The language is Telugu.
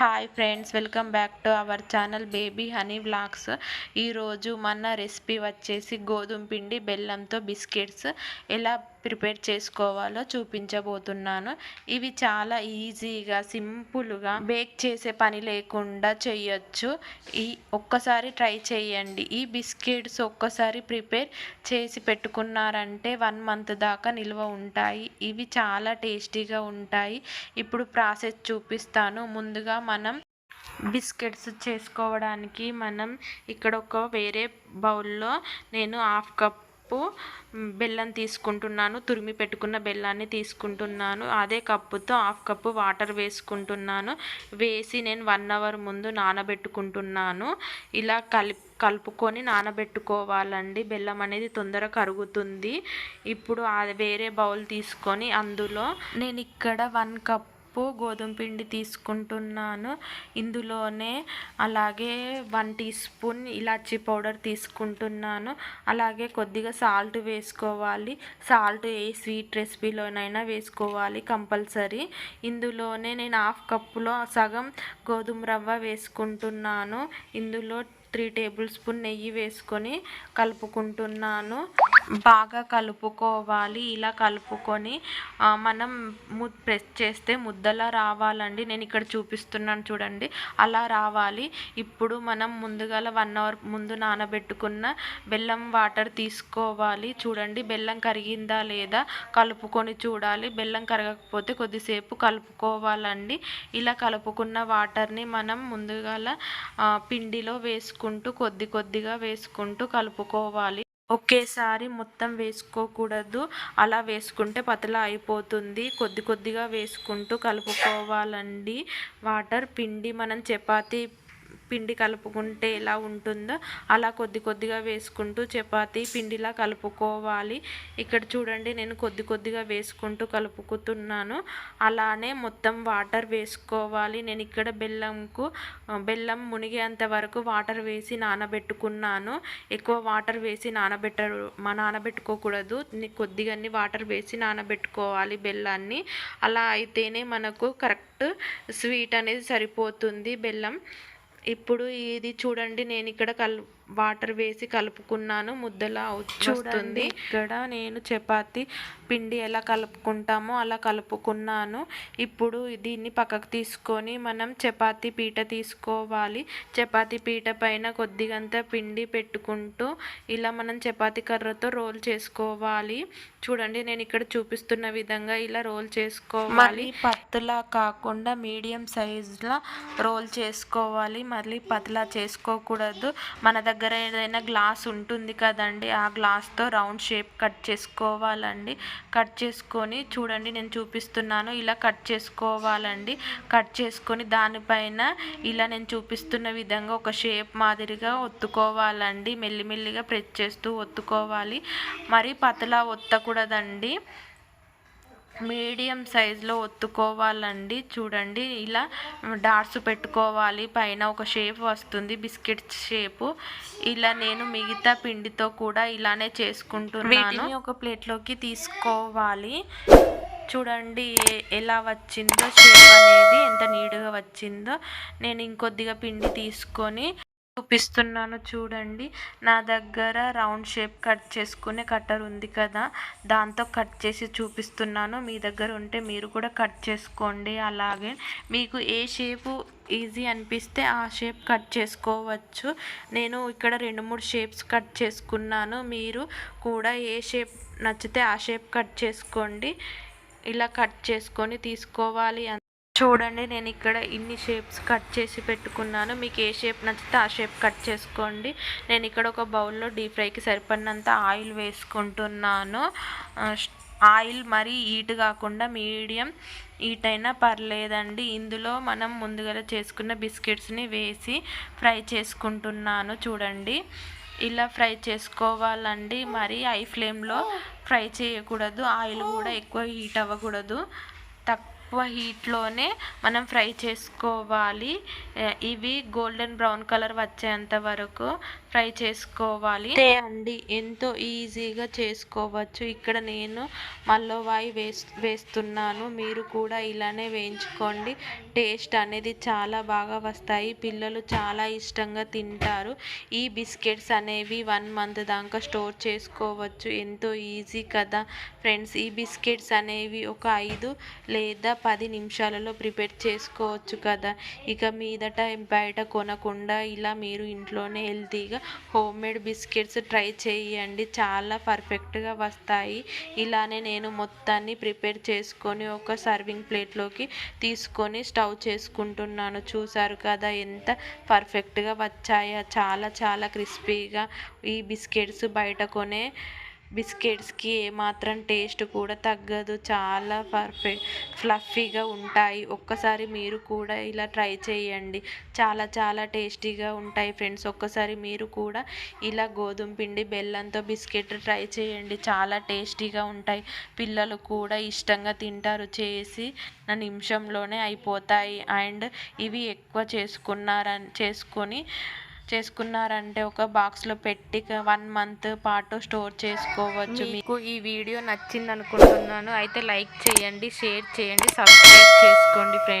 Hi friends welcome back to our channel baby honey vlogs ఈరోజు మన రెసిపీ వచ్చేసి గోధుమ పిండి బెల్లంతో బిస్కెట్స్. ఎలా ప్రిపేర్ చేసుకోవాలో చూపించబోతున్నాను. ఇవి చాలా ఈజీగా సింపుల్గా బేక్ చేసే పని లేకుండా చేయొచ్చు. ఈ ఒక్కసారి ట్రై చేయండి. ఈ బిస్కెట్స్ ఒక్కసారి ప్రిపేర్ చేసి పెట్టుకున్నారంటే వన్ మంత్ దాకా నిల్వ ఉంటాయి. ఇవి చాలా టేస్టీగా ఉంటాయి. ఇప్పుడు ప్రాసెస్ చూపిస్తాను. ముందుగా మనం బిస్కెట్స్ చేసుకోవడానికి మనం ఇక్కడ ఒక వేరే బౌల్లో నేను హాఫ్ కప్పు బెల్లం తీసుకుంటున్నాను తురిమి పెట్టుకున్న బెల్లాన్ని తీసుకుంటున్నాను. అదే కప్పుతో హాఫ్ కప్పు వాటర్ వేసుకుంటున్నాను. వేసి నేను వన్ అవర్ ముందు నానబెట్టుకుంటున్నాను. ఇలా కలిపి కలుపుకొని నానబెట్టుకోవాలండి. బెల్లం అనేది తొందరగా కరుగుతుంది. ఇప్పుడు వేరే బౌల్ తీసుకొని అందులో నేను ఇక్కడ వన్ కప్ కప్పు గోధుమ పిండి తీసుకుంటున్నాను. ఇందులోనే అలాగే వన్ టీ స్పూన్ ఇలాచీ పౌడర్ తీసుకుంటున్నాను. అలాగే కొద్దిగా సాల్ట్ వేసుకోవాలి. సాల్ట్ ఏ స్వీట్ రెసిపీలోనైనా వేసుకోవాలి కంపల్సరీ. ఇందులోనే నేను హాఫ్ కప్పులో సగం గోధుమ రవ్వ వేసుకుంటున్నాను. ఇందులో త్రీ టేబుల్ స్పూన్ నెయ్యి వేసుకొని కలుపుకుంటున్నాను. బాగా కలుపుకోవాలి. ఇలా కలుపుకొని మనం ప్రెస్ చేస్తే ముద్దలా రావాలండి. నేను ఇక్కడ చూపిస్తున్నాను చూడండి. అలా రావాలి. ఇప్పుడు మనం ముందుగాల వన్ అవర్ ముందు నానబెట్టుకున్న బెల్లం వాటర్ తీసుకోవాలి. చూడండి బెల్లం కరిగిందా లేదా కలుపుకొని చూడాలి. బెల్లం కరగకపోతే కొద్దిసేపు కలుపుకోవాలండి. ఇలా కలుపుకున్న వాటర్ని మనం ముందుగాల పిండిలో వేసుకుంటూ కొద్ది కొద్దిగా వేసుకుంటూ కలుపుకోవాలి. ఒకేసారి మొత్తం వేసుకోకూడదు. అలా వేసుకుంటే పతలా అయిపోతుంది. కొద్ది కొద్దిగా వేసుకుంటూ కలుపుకోవాలండి. వాటర్ పిండి మనం చపాతీ పిండి కలుపుకుంటే ఎలా ఉంటుందో అలా కొద్ది కొద్దిగా వేసుకుంటూ చపాతీ పిండిలా కలుపుకోవాలి. ఇక్కడ చూడండి నేను కొద్ది కొద్దిగా వేసుకుంటూ కలుపుకుతున్నాను. అలానే మొత్తం వాటర్ వేసుకోవాలి. నేను ఇక్కడ బెల్లంకు బెల్లం మునిగేంత వరకు వాటర్ వేసి నానబెట్టుకున్నాను. ఎక్కువ వాటర్ వేసి నానబెట్ట మా నానబెట్టుకోకూడదు. కొద్దిగా వాటర్ వేసి నానబెట్టుకోవాలి బెల్లాన్ని. అలా అయితేనే మనకు కరెక్ట్ స్వీట్ అనేది సరిపోతుంది బెల్లం. ఇప్పుడు ఇది చూడండి నేను ఇక్కడ కల్ వాటర్ వేసి కలుపుకున్నాను ముద్దలా చూస్తుంది ఇక్కడ నేను చపాతి పిండి ఎలా కలుపుకుంటామో అలా కలుపుకున్నాను. ఇప్పుడు దీన్ని పక్కకు తీసుకొని మనం చపాతి పీట తీసుకోవాలి. చపాతి పీట పైన కొద్దిగంత పిండి పెట్టుకుంటూ ఇలా మనం చపాతి కర్రతో రోల్ చేసుకోవాలి. చూడండి నేను ఇక్కడ చూపిస్తున్న విధంగా ఇలా రోల్ చేసుకోవాలి. పత్తులా కాకుండా మీడియం సైజులో రోల్ చేసుకోవాలి. మళ్ళీ పతలా చేసుకోకూడదు. మన దగ్గర దగ్గర ఏదైనా గ్లాస్ ఉంటుంది కదండి ఆ గ్లాస్తో రౌండ్ షేప్ కట్ చేసుకోవాలండి. కట్ చేసుకొని చూడండి నేను చూపిస్తున్నాను. ఇలా కట్ చేసుకోవాలండి. కట్ చేసుకొని దానిపైన ఇలా నేను చూపిస్తున్న విధంగా ఒక షేప్ మాదిరిగా ఒత్తుకోవాలండి. మెల్లిమెల్లిగా ప్రెస్ చేస్తూ ఒత్తుకోవాలి. మరి పతలా ఒత్తకూడదండి. మీడియం సైజులో ఒత్తుకోవాలండి. చూడండి ఇలా డాట్స్ పెట్టుకోవాలి. పైన ఒక షేప్ వస్తుంది బిస్కెట్ షేపు. ఇలా నేను మిగతా పిండితో కూడా ఇలానే చేసుకుంటున్నాను. ఒక ప్లేట్లోకి తీసుకోవాలి. చూడండి ఎలా వచ్చిందో షేప్ అనేది ఎంత నీట్గా వచ్చిందో. నేను ఇంకొద్దిగా పిండి తీసుకొని చూపిస్తున్నాను చూడండి. నా దగ్గర రౌండ్ షేప్ కట్ చేసుకునే కట్టర్ ఉంది కదా దాంతో కట్ చేసి చూపిస్తున్నాను. మీ దగ్గర ఉంటే మీరు కూడా కట్ చేసుకోండి. అలాగే మీకు ఏ షేపు ఈజీ అనిపిస్తే ఆ షేప్ కట్ చేసుకోవచ్చు. నేను ఇక్కడ రెండు మూడు షేప్స్ కట్ చేసుకున్నాను. మీరు కూడా ఏ షేప్ నచ్చితే ఆ షేప్ కట్ చేసుకోండి. ఇలా కట్ చేసుకొని తీసుకోవాలి చూడండి నేను ఇక్కడ ఇన్ని షేప్స్ కట్ చేసి పెట్టుకున్నాను. మీకు ఏ షేప్ నచ్చితే ఆ షేప్ కట్ చేసుకోండి. నేను ఇక్కడ ఒక బౌల్లో డీప్ ఫ్రైకి సరిపడినంత ఆయిల్ వేసుకుంటున్నాను. ఆయిల్ మరీ హీట్ కాకుండా మీడియం హీట్ అయినా పర్లేదండి. ఇందులో మనం ముందుగా చేసుకున్న బిస్కెట్స్ని వేసి ఫ్రై చేసుకుంటున్నాను. చూడండి ఇలా ఫ్రై చేసుకోవాలండి. మరి హై ఫ్లేమ్లో ఫ్రై చేయకూడదు. ఆయిల్ కూడా ఎక్కువ హీట్ అవ్వకూడదు. తక్కువ తక్కువ హీట్లోనే మనం ఫ్రై చేసుకోవాలి. ఇవి గోల్డెన్ బ్రౌన్ కలర్ వచ్చేంత వరకు ఫ్రై చేసుకోవాలి. అంతే అండి ఎంతో ఈజీగా చేసుకోవచ్చు. ఇక్కడ నేను మల్లవాయి వేస్ వేస్తున్నాను. మీరు కూడా ఇలానే వేయించుకోండి. టేస్ట్ అనేది చాలా బాగా వస్తాయి. పిల్లలు చాలా ఇష్టంగా తింటారు. ఈ బిస్కెట్స్ అనేవి వన్ మంత్ దాకా స్టోర్ చేసుకోవచ్చు. ఎంతో ఈజీ కదా ఫ్రెండ్స్. ఈ బిస్కెట్స్ అనేవి ఒక ఐదు లేదా పది నిమిషాలలో ప్రిపేర్ చేసుకోవచ్చు కదా. ఇక మీదట బయట కొనకుండా ఇలా మీరు ఇంట్లోనే హెల్తీగా హోమ్ మేడ్ బిస్కెట్స్ ట్రై చేయండి. చాలా పర్ఫెక్ట్గా వస్తాయి. ఇలానే నేను మొత్తాన్ని ప్రిపేర్ చేసుకొని ఒక సర్వింగ్ ప్లేట్లోకి తీసుకొని స్టవ్ చేసుకుంటున్నాను. చూసారు కదా ఎంత పర్ఫెక్ట్గా వచ్చాయో. చాలా చాలా క్రిస్పీగా ఈ బిస్కెట్స్ బయట కొనే బిస్కెట్స్కి ఏమాత్రం టేస్ట్ కూడా తగ్గదు. చాలా పర్ఫెక్ట్ ఫ్లఫీగా ఉంటాయి. ఒక్కసారి మీరు కూడా ఇలా ట్రై చేయండి. చాలా చాలా టేస్టీగా ఉంటాయి ఫ్రెండ్స్. ఒక్కసారి మీరు కూడా ఇలా గోధుమ పిండి బెల్లంతో బిస్కెట్ ట్రై చేయండి. చాలా టేస్టీగా ఉంటాయి. పిల్లలు కూడా ఇష్టంగా తింటారు. చేసి నా నిమిషంలోనే అయిపోతాయి. అండ్ ఇవి ఎక్కువ చేసుకున్నారని చేసుకొని చేసుకున్నారంటే ఒక బాక్స్లో పెట్టి వన్ మంత్ పాటు స్టోర్ చేసుకోవచ్చు మీకు ఈ వీడియో నచ్చింది అనుకుంటున్నాను అయితే లైక్ చేయండి షేర్ చేయండి సబ్స్క్రైబ్ చేసుకోండి ఫ్రెండ్స్.